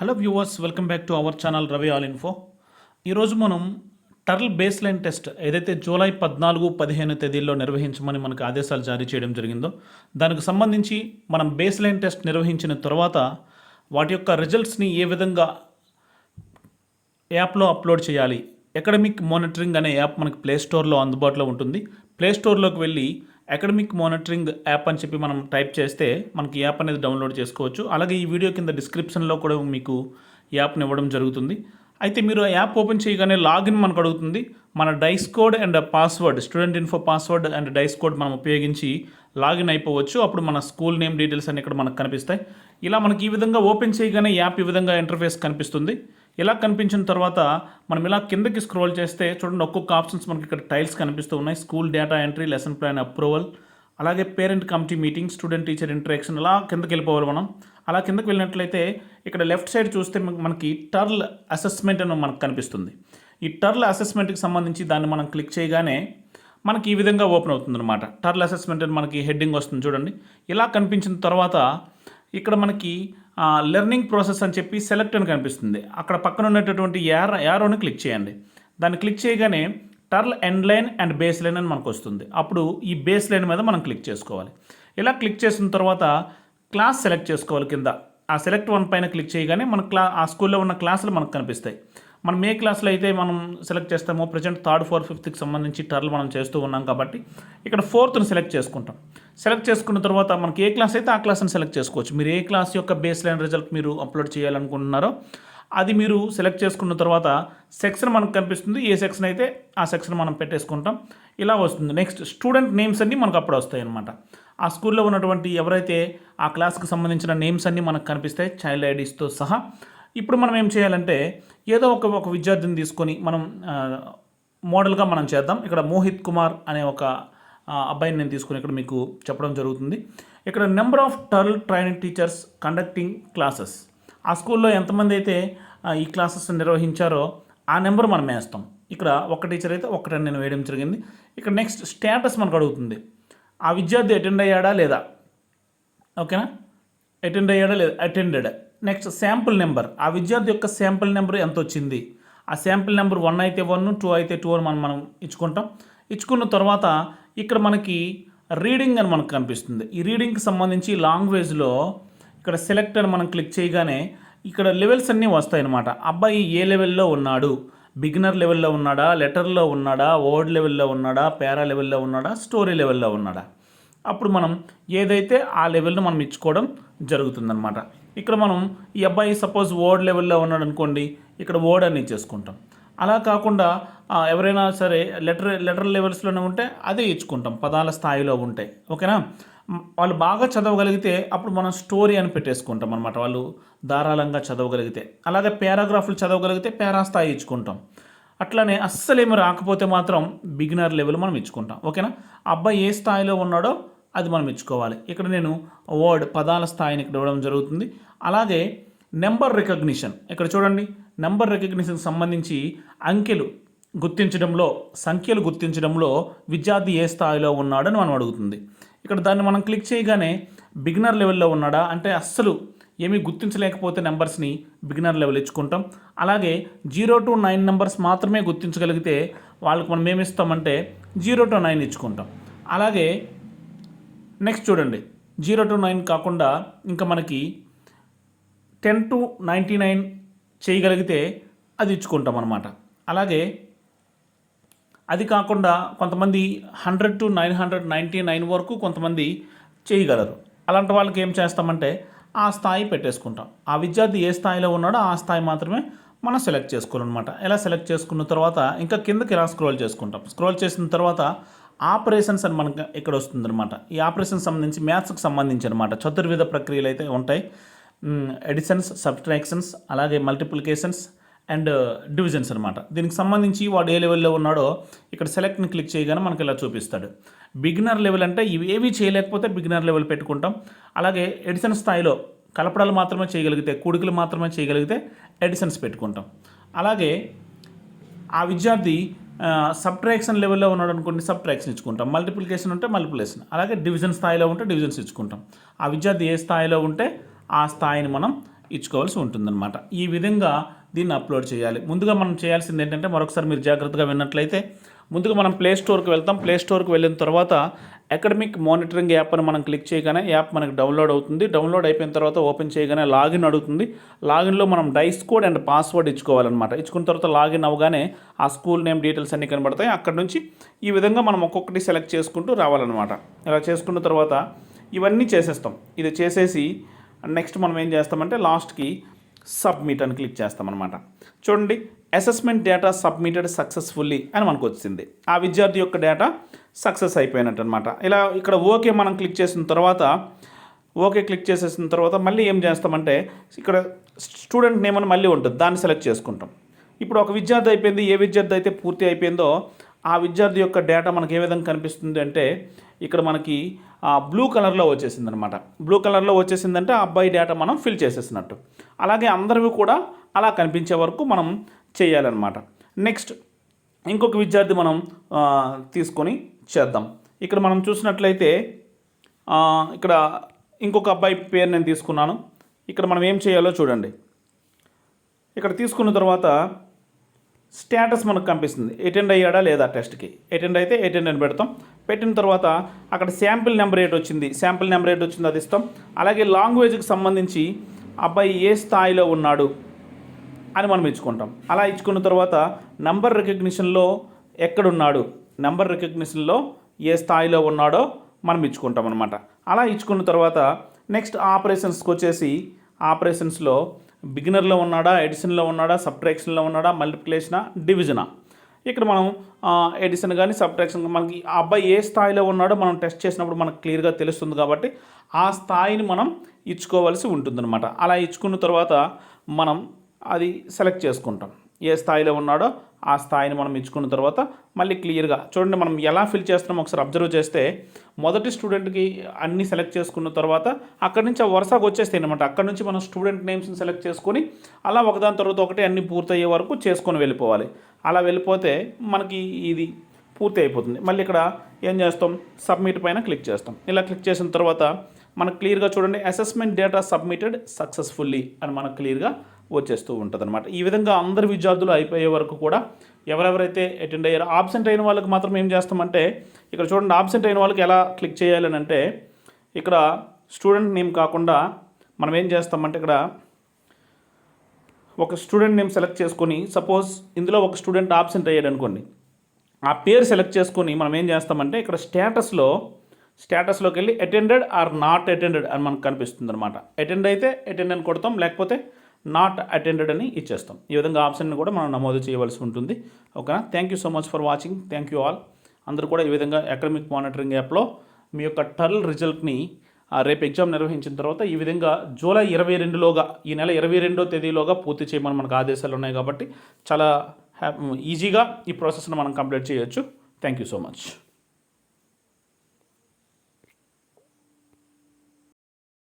Hello viewers welcome back to our channel Ravi all info ఈరోజు మనం టర్ల్ baseline test ఏదైతే July పద్నాలుగు పదిహేను తేదీల్లో నిర్వహించమని మనకు ఆదేశాలు జారీ చేయడం జరిగిందో దానికి సంబంధించి మనం బేస్ లైన్ టెస్ట్ నిర్వహించిన తర్వాత వాటి యొక్క రిజల్ట్స్ని ఏ విధంగా యాప్లో అప్లోడ్ చేయాలి ఎకడమిక్ మానిటరింగ్ అనే యాప్ మనకి ప్లే స్టోర్లో అందుబాటులో ఉంటుంది. ప్లే స్టోర్లోకి వెళ్ళి అకాడమిక్ మానిటరింగ్ యాప్ అని చెప్పి మనం టైప్ చేస్తే మనకి యాప్ అనేది డౌన్లోడ్ చేసుకోవచ్చు. అలాగే ఈ వీడియో కింద డిస్క్రిప్షన్లో కూడా మీకు యాప్ని ఇవ్వడం జరుగుతుంది. అయితే మీరు ఆ యాప్ ఓపెన్ చేయగానే లాగిన్ మనకు అడుగుతుంది. మన DISE code and password student info password and DISE code మనం ఉపయోగించి లాగిన్ అయిపోవచ్చు. అప్పుడు మన స్కూల్ నేమ్ డీటెయిల్స్ అన్ని ఇక్కడ మనకు కనిపిస్తాయి. ఇలా మనకి ఈ విధంగా ఓపెన్ చేయగానే యాప్ ఈ విధంగా ఇంటర్ఫేస్ కనిపిస్తుంది. ఇలా కనిపించిన తర్వాత మనం ఇలా కిందకి స్క్రోల్ చేస్తే చూడండి ఒక్కొక్క ఆప్షన్స్ మనకి ఇక్కడ టైల్స్ కనిపిస్తూ ఉన్నాయి. School data entry lesson plan approval అలాగే parent committee meeting student teacher interaction అలా కిందకి వెళ్ళిపోవాలి మనం. అలా కిందకి వెళ్ళినట్లయితే ఇక్కడ లెఫ్ట్ సైడ్ చూస్తే మనకి టర్ల్ అసెస్మెంట్ అని మనకు కనిపిస్తుంది. ఈ టర్ల్ అసెస్మెంట్కి సంబంధించి దాన్ని మనం క్లిక్ చేయగానే మనకి ఈ విధంగా ఓపెన్ అవుతుందన్నమాట. టర్ల్ అసెస్మెంట్ అని మనకి హెడ్డింగ్ వస్తుంది చూడండి. ఇలా కనిపించిన తర్వాత ఇక్కడ మనకి లెర్నింగ్ ప్రాసెస్ అని చెప్పి సెలెక్ట్ అని కనిపిస్తుంది. అక్కడ పక్కన ఉన్నటువంటి యార్ యారోని క్లిక్ చేయండి. దాన్ని క్లిక్ చేయగానే టర్ల్ end line and baseline అని మనకు వస్తుంది. అప్పుడు ఈ బేస్ లైన్ మీద మనం క్లిక్ చేసుకోవాలి. ఇలా క్లిక్ చేసిన తర్వాత క్లాస్ సెలెక్ట్ చేసుకోవాలి కింద. ఆ సెలెక్ట్ వన్ పైన క్లిక్ చేయగానే మన క్లా ఆ స్కూల్లో ఉన్న క్లాసులు మనకు కనిపిస్తాయి. మనం ఏ క్లాస్లో అయితే మనం సెలెక్ట్ చేస్తామో. ప్రజెంట్ థర్డ్ ఫోర్ ఫిఫ్త్కి సంబంధించి టర్ల్ మనం చేస్తూ ఉన్నాం కాబట్టి ఇక్కడ ఫోర్త్ని సెలెక్ట్ చేసుకుంటాం. సెలెక్ట్ చేసుకున్న తర్వాత మనకి ఏ క్లాస్ అయితే ఆ క్లాస్ని సెలెక్ట్ చేసుకోవచ్చు. మీరు ఏ క్లాస్ యొక్క బేస్ లైన్ రిజల్ట్ మీరు అప్లోడ్ చేయాలనుకుంటున్నారో అది మీరు సెలెక్ట్ చేసుకున్న తర్వాత సెక్షన్ మనకు కనిపిస్తుంది. ఏ సెక్షన్ అయితే ఆ సెక్షన్ మనం పెట్టేసుకుంటాం. ఇలా వస్తుంది. నెక్స్ట్ స్టూడెంట్ నేమ్స్ అన్నీ మనకు అప్పుడు వస్తాయి అనమాట ఆ స్కూల్లో ఉన్నటువంటి ఎవరైతే ఆ క్లాస్కి సంబంధించిన నేమ్స్ అన్నీ మనకు కనిపిస్తాయి. చైల్డ్ ఐడీస్తో సహా. ఇప్పుడు మనం ఏం చేయాలంటే ఏదో ఒక ఒక విద్యార్థిని తీసుకొని మనం మోడల్గా మనం చేద్దాం. ఇక్కడ మోహిత్ కుమార్ అనే ఒక అబ్బాయిని నేను తీసుకుని ఇక్కడ మీకు చెప్పడం జరుగుతుంది. ఇక్కడ number of TaRL training teachers conducting classes. ఆ స్కూల్లో ఎంతమంది అయితే ఈ క్లాసెస్ నిర్వహించారో ఆ నెంబర్ మనం వేస్తాం. ఇక్కడ ఒక టీచర్ అయితే ఒకటని నేను వేయడం జరిగింది. ఇక్కడ నెక్స్ట్ స్టేటస్ మనకు అడుగుతుంది. ఆ విద్యార్థి అటెండ్ అయ్యాడా లేదా? ఓకేనా? అటెండ్ అయ్యాడా లేదా? అటెండెడ్. Next sample number. ఆ విద్యార్థి యొక్క శాంపుల్ నెంబర్ ఎంత వచ్చింది ఆ శాంపుల్ నెంబర్ వన్ అయితే వన్ టూ అయితే టూ అని మనం మనం ఇచ్చుకుంటాం. ఇచ్చుకున్న తర్వాత ఇక్కడ మనకి రీడింగ్ అని మనకు కనిపిస్తుంది. ఈ రీడింగ్కి సంబంధించి లాంగ్వేజ్లో ఇక్కడ సెలెక్ట్ అని మనం క్లిక్ చేయగానే ఇక్కడ లెవెల్స్ అన్నీ వస్తాయన్నమాట. అబ్బాయి ఏ లెవెల్లో ఉన్నాడు? బిగినర్ లెవెల్లో ఉన్నాడా? లెటర్లో ఉన్నాడా? వర్డ్ లెవెల్లో ఉన్నాడా? పేరా లెవెల్లో ఉన్నాడా? స్టోరీ లెవెల్లో ఉన్నాడా? అప్పుడు మనం ఏదైతే ఆ లెవెల్ను మనం ఇచ్చుకోవడం జరుగుతుందన్నమాట. ఇక్కడ మనం ఈ అబ్బాయి సపోజ్ వర్డ్ లెవెల్లో ఉన్నాడు అనుకోండి ఇక్కడ ఓడ్ అని ఇచ్చేసుకుంటాం. అలా కాకుండా ఎవరైనా సరే లెటర్ లెటర్ లెవెల్స్లోనే ఉంటే అదే ఇచ్చుకుంటాం పదాల స్థాయిలో ఉంటాయి ఓకేనా? వాళ్ళు బాగా చదవగలిగితే అప్పుడు మనం స్టోరీ అని పెట్టేసుకుంటాం అనమాట వాళ్ళు ధారాళంగా చదవగలిగితే. అలాగే పారాగ్రాఫ్లు చదవగలిగితే పేరా స్థాయి ఇచ్చుకుంటాం. అట్లానే అస్సలేమి రాకపోతే మాత్రం బిగినర్ లెవెల్ మనం ఇచ్చుకుంటాం. ఓకేనా? అబ్బాయి ఏ స్థాయిలో ఉన్నాడో అది మనం ఇచ్చుకోవాలి ఇక్కడ నేను వర్డ్ పదాల స్థాయిని ఇక్కడ ఇవ్వడం జరుగుతుంది. అలాగే నెంబర్ రికగ్నిషన్. ఇక్కడ చూడండి నెంబర్ రికగ్నిషన్కి సంబంధించి అంకెలు గుర్తించడంలో సంఖ్యలు గుర్తించడంలో విద్యార్థి ఏ స్థాయిలో ఉన్నాడని మనం అడుగుతుంది. ఇక్కడ దాన్ని మనం క్లిక్ చేయగానే బిగినర్ లెవెల్లో ఉన్నాడా? అంటే అస్సలు ఏమీ గుర్తించలేకపోతే నెంబర్స్ని బిగినర్ లెవెల్ ఇచ్చుకుంటాం. అలాగే జీరో టు నైన్ నెంబర్స్ మాత్రమే గుర్తించగలిగితే వాళ్ళకి మనం ఏమి ఇస్తామంటే జీరో టు నైన్ ఇచ్చుకుంటాం. అలాగే నెక్స్ట్ చూడండి. జీరో టు నైన్ కాకుండా ఇంకా మనకి టెన్ టు నైంటీ నైన్ చేయగలిగితే అది ఇచ్చుకుంటాం అనమాట అలాగే అది కాకుండా కొంతమంది hundred to nine hundred ninety nine వరకు కొంతమంది చేయగలరు. అలాంటి వాళ్ళకి ఏం చేస్తామంటే ఆ స్థాయి పెట్టేసుకుంటాం. ఆ విద్యార్థి ఏ స్థాయిలో ఉన్నాడో ఆ స్థాయి మాత్రమే మనం సెలెక్ట్ చేసుకోవాలన్నమాట. ఎలా సెలెక్ట్ చేసుకున్న తర్వాత ఇంకా కిందకి ఇలా స్క్రోల్ చేసుకుంటాం? స్క్రోల్ చేసిన తర్వాత ఆపరేషన్స్ అని మనకు ఇక్కడ వస్తుందన్నమాట. ఈ ఆపరేషన్ సంబంధించి మ్యాథ్స్కి సంబంధించి అనమాట చతుర్విధ ప్రక్రియలు అయితే ఉంటాయి. ఎడిషన్స్ సబ్స్ట్రాక్షన్స్ అలాగే మల్టిప్లికేషన్స్ అండ్ డివిజన్స్ అనమాట దీనికి సంబంధించి వాడు ఏ లెవెల్లో ఉన్నాడో ఇక్కడ సెలెక్ట్ని క్లిక్ చేయగానే మనకి ఇలా చూపిస్తాడు. బిగినర్ లెవెల్ అంటే ఇవి ఏవి చేయలేకపోతే బిగినర్ లెవెల్ పెట్టుకుంటాం. అలాగే ఎడిషన్ స్థాయిలో కలపడాలు మాత్రమే చేయగలిగితే కూడికలు మాత్రమే చేయగలిగితే ఎడిషన్స్ పెట్టుకుంటాం. అలాగే ఆ విద్యార్థి సబ్ట్రాక్షన్ లెవెల్లో ఉన్నాడు అనుకోండి సబ్ట్రాక్షన్ ఇచ్చుకుంటాం. మల్టిప్లికేషన్ ఉంటే మల్టిప్లికేషన్ అలాగే డివిజన్ స్థాయిలో ఉంటే డివిజన్స్ ఇచ్చుకుంటాం. ఆ విద్యార్థి ఏ స్థాయిలో ఉంటే ఆ స్థాయిని మనం ఇచ్చుకోవాల్సి ఉంటుందన్నమాట. ఈ విధంగా దీన్ని అప్లోడ్ చేయాలి. ముందుగా మనం చేయాల్సింది ఏంటంటే మరొకసారి మీరు జాగ్రత్తగా విన్నట్లయితే ముందుగా మనం ప్లే స్టోర్కి వెళ్తాం. ప్లే స్టోర్కి వెళ్ళిన తర్వాత అకాడమిక్ మానిటరింగ్ యాప్ అని మనం క్లిక్ చేయగానే యాప్ మనకు డౌన్లోడ్ అవుతుంది. డౌన్లోడ్ అయిపోయిన తర్వాత ఓపెన్ చేయగానే లాగిన్ అడుగుతుంది. లాగిన్లో మనం డైస్ కోడ్ అండ్ పాస్వర్డ్ ఇచ్చుకోవాలన్నమాట. ఇచ్చుకున్న తర్వాత లాగిన్ అవగానే ఆ స్కూల్ నేమ్ డీటెయిల్స్ అన్నీ కనబడతాయి. అక్కడ నుంచి ఈ విధంగా మనం ఒక్కొక్కటి సెలెక్ట్ చేసుకుంటూ రావాలన్నమాట. ఇలా చేసుకున్న తర్వాత ఇవన్నీ చేసేస్తాం. ఇది చేసేసి నెక్స్ట్ మనం ఏం చేస్తామంటే లాస్ట్కి సబ్మిట్ అని క్లిక్ చేస్తామన్నమాట. చూడండి అసెస్మెంట్ డేటా సబ్మిటెడ్ సక్సెస్ఫుల్లీ అని మనకు వచ్చింది. ఆ విద్యార్థి యొక్క డేటా సక్సెస్ అయిపోయినట్టు అనమాట ఇలా ఇక్కడ ఓకే మనం క్లిక్ చేసిన తర్వాత ఓకే క్లిక్ చేసేసిన తర్వాత మళ్ళీ ఏం చేస్తామంటే ఇక్కడ స్టూడెంట్ నేమ్ అని మళ్ళీ ఉంటుంది. దాన్ని సెలెక్ట్ చేసుకుంటాం. ఇప్పుడు ఒక విద్యార్థి అయిపోయింది. ఏ విద్యార్థి అయితే పూర్తి అయిపోయిందో ఆ విద్యార్థి యొక్క డేటా మనకి ఏ విధంగా కనిపిస్తుంది అంటే ఇక్కడ మనకి బ్లూ కలర్లో వచ్చేసింది అనమాట బ్లూ కలర్లో వచ్చేసిందంటే ఆ అబ్బాయి డేటా మనం ఫిల్ చేసేసినట్టు. అలాగే అందరివి కూడా అలా కనిపించే వరకు మనం చేయాలన్నమాట. నెక్స్ట్ ఇంకొక విద్యార్థి మనం తీసుకొని చేద్దాం. ఇక్కడ మనం చూసినట్లయితే ఇక్కడ ఇంకొక అబ్బాయి పేరు నేను తీసుకున్నాను. ఇక్కడ మనం ఏం చేయాలో చూడండి. ఇక్కడ తీసుకున్న తర్వాత స్టేటస్ మనకు కనిపిస్తుంది. అటెండ్ అయ్యాడా లేదా టెస్ట్కి అటెండ్ అయితే అటెండ్ అని పెడతాం. పెట్టిన తర్వాత అక్కడ శాంపిల్ నెంబర్ ఏట్ వచ్చింది? శాంపిల్ నెంబర్ ఏట్ వచ్చింది అది ఇస్తాం. అలాగే లాంగ్వేజ్కి సంబంధించి అబ్బాయి ఏ స్థాయిలో ఉన్నాడు? అని మనం ఇచ్చుకుంటాం. అలా ఇచ్చుకున్న తర్వాత నంబర్ రికగ్నిషన్లో ఎక్కడున్నాడు? నెంబర్ రికగ్నిషన్లో ఏ స్థాయిలో ఉన్నాడో మనం ఇచ్చుకుంటాం అనమాట అలా ఇచ్చుకున్న తర్వాత నెక్స్ట్ ఆపరేషన్స్కి వచ్చేసి ఆపరేషన్స్లో బిగినర్లో ఉన్నాడా? ఎడిషన్లో ఉన్నాడా? సబ్ట్రాక్షన్లో ఉన్నాడా? మల్టిప్లికేషనా? డివిజనా? ఇక్కడ మనం ఎడిషన్ కానీ సబ్ట్రాక్షన్ మనకి ఆ అబ్బాయి ఏ స్థాయిలో ఉన్నాడో మనం టెస్ట్ చేసినప్పుడు మనకు క్లియర్గా తెలుస్తుంది కాబట్టి ఆ స్థాయిని మనం ఇచ్చుకోవాల్సి ఉంటుందన్నమాట. అలా ఇచ్చుకున్న తర్వాత మనం అది సెలెక్ట్ చేసుకుంటాం. ఏ స్థాయిలో ఉన్నాడో ఆ స్థాయిని మనం ఇచ్చుకున్న తర్వాత మళ్ళీ క్లియర్గా చూడండి మనం ఎలా ఫిల్ చేస్తున్నాం ఒకసారి అబ్జర్వ్ చేస్తే మొదటి స్టూడెంట్కి అన్ని సెలెక్ట్ చేసుకున్న తర్వాత అక్కడి నుంచి ఆ వరుసగా వచ్చేస్తాయి అనమాట అక్కడ నుంచి మనం స్టూడెంట్ నేమ్స్ని సెలెక్ట్ చేసుకొని అలా ఒకదాని తర్వాత ఒకటి అన్ని పూర్తయ్యే వరకు చేసుకొని వెళ్ళిపోవాలి. అలా వెళ్ళిపోతే మనకి ఇది పూర్తి అయిపోతుంది. మళ్ళీ ఇక్కడ ఏం చేస్తాం? సబ్మిట్ పైన క్లిక్ చేస్తాం. ఇలా క్లిక్ చేసిన తర్వాత మనకు క్లియర్గా చూడండి అసెస్మెంట్ డేటా సబ్మిటెడ్ సక్సెస్ఫుల్లీ అని మనకు క్లియర్గా వచ్చేస్తూ ఉంటుంది అనమాట ఈ విధంగా అందరు విద్యార్థులు అయిపోయే వరకు కూడా ఎవరెవరైతే అటెండ్ అయ్యారో ఆబ్సెంట్ అయిన వాళ్ళకి మాత్రం ఏం చేస్తామంటే ఇక్కడ చూడండి ఆబ్సెంట్ అయిన వాళ్ళకి ఎలా క్లిక్ చేయాలని అంటే ఇక్కడ స్టూడెంట్ నేమ్ కాకుండా మనం ఏం చేస్తామంటే ఇక్కడ ఒక స్టూడెంట్ నేమ్ సెలెక్ట్ చేసుకొని సపోజ్ ఇందులో ఒక స్టూడెంట్ ఆబ్సెంట్ అయ్యాడు అనుకోండి ఆ పేరు సెలెక్ట్ చేసుకొని మనం ఏం చేస్తామంటే ఇక్కడ స్టేటస్లో స్టేటస్లోకి వెళ్ళి అటెండెడ్ ఆర్ నాట్ అటెండెడ్ అని మనకు కనిపిస్తుంది అనమాట అటెండ్ అయితే అటెండ్ అని కొడతాం లేకపోతే నాట్ అటెండెడ్ అని ఇచ్చేస్తాం. ఈ విధంగా ఆప్షన్ని కూడా మనం నమోదు చేయవలసి ఉంటుంది. ఓకేనా? Thank you so much for watching thank you all అందరూ కూడా ఈ విధంగా అకాడమిక్ మానిటరింగ్ యాప్లో మీ యొక్క టర్ల్ రిజల్ట్ని ఆ, రేపు ఎగ్జామ్ నిర్వహించిన తర్వాత ఈ విధంగా జూలై ఇరవై రెండులోగా ఈ నెల ఇరవై రెండో తేదీలోగా పూర్తి చేయమని మనకు ఆదేశాలు ఉన్నాయి కాబట్టి చాలా హ్యా ఈజీగా ఈ ప్రాసెస్ను మనం కంప్లీట్ చేయొచ్చు. Thank you so much